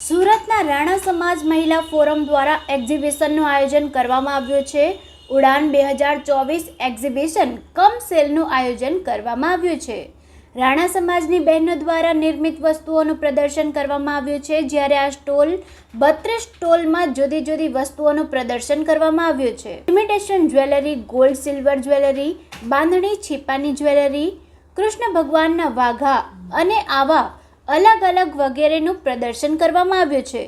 સુરતના રાણા સમાજ મહિલા ફોરમ દ્વારા એક્ઝિબિશનનું આયોજન કરવામાં આવ્યું છે. ઉડાન બે હજાર ચોવીસ એક્ઝિબિશન કમ સેલનું આયોજન કરવામાં આવ્યું છે. રાણા સમાજની બહેનો દ્વારા નિર્મિત વસ્તુઓનું પ્રદર્શન કરવામાં આવ્યું છે, જ્યારે આ સ્ટોલ બત્રીસ સ્ટોલમાં જુદી જુદી વસ્તુઓનું પ્રદર્શન કરવામાં આવ્યું છે. Imitation jewellery, gold, silver jewellery, bandhani, છીપાની jewellery, Krishna ભગવાનના વાઘા અને આવા અલગ અલગ વગેરેનું પ્રદર્શન કરવામાં આવ્યું છે.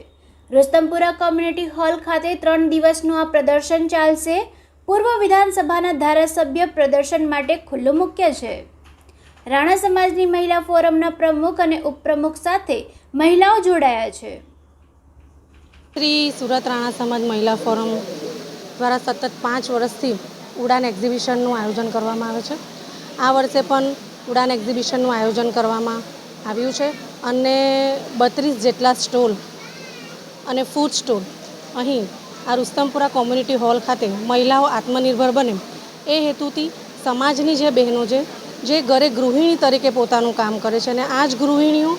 રુસ્તમપુરા કોમ્યુનિટી હોલ ખાતે ત્રણ દિવસનું આ પ્રદર્શન ચાલશે. પૂર્વ વિધાનસભાના ધારાસભ્ય પ્રદર્શન માટે ખુલ્લું મૂક્ય છે. રાણા સમાજની મહિલા ફોરમના પ્રમુખ અને ઉપપ્રમુખ સાથે મહિલાઓ જોડાયા છે. શ્રી સુરત રાણા સમાજ મહિલા ફોરમ દ્વારા સતત પાંચ વર્ષથી ઉડાન એક્ઝિબિશનનું આયોજન કરવામાં આવે છે. આ વર્ષે પણ ઉડાન એક્ઝિબિશનનું આયોજન કરવામાં આવ્યું છે અને બત્રીસ જેટલા સ્ટોલ અને ફૂડ સ્ટોલ અહીં આ રુસ્તમપુરા કોમ્યુનિટી હોલ ખાતે મહિલાઓ આત્મનિર્ભર બને. એ હેતુથી સમાજની જે બહેનો છે, જે ઘરે ગૃહિણી તરીકે પોતાનું કામ કરે છે અને આ જ ગૃહિણીઓ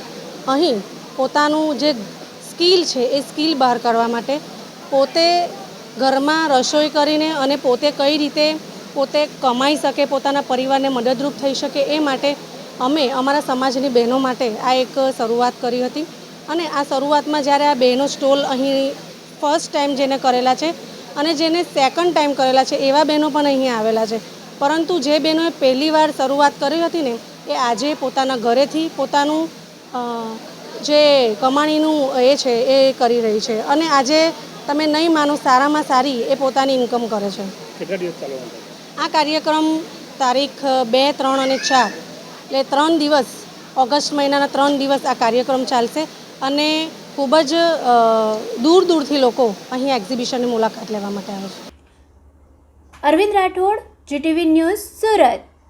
અહીં પોતાનું જે સ્કિલ છે, એ સ્કિલ બહાર કરવા માટે પોતે ઘરમાં રસોઈ કરીને અને પોતે કઈ રીતે પોતે કમાઈ શકે, પોતાના પરિવારને મદદરૂપ થઈ શકે એ માટે અમે અમારા સમાજની બહેનો માટે આ એક શરૂઆત કરી હતી અને આ શરૂઆતમાં જ્યારે આ બહેનો સ્ટોલ અહીં ફર્સ્ટ ટાઈમ જેને કરેલા છે અને જેને સેકન્ડ ટાઈમ કરેલા છે એવા બહેનો પણ અહીં આવેલા છે પરંતુ જે બહેનોએ પહેલીવાર શરૂઆત કરી હતી ને એ આજે પોતાના ઘરેથી પોતાનું જે કમાણીનું એ છે એ કરી રહી છે અને આજે તમે નહીં માનો સારામાં સારી એ પોતાની ઇન્કમ કરે છે? આ કાર્યક્રમ તારીખ બે ત્રણ અને ચાર એટલે ત્રણ દિવસ, ઓગસ્ટ મહિનાના ત્રણ દિવસ આ કાર્યક્રમ ચાલશે અને ખૂબ જ દૂર દૂરથી લોકો અહીં એક્ઝિબિશનની મુલાકાત લેવા માટે આવે છે. Arvind Rathod GTV news Surat.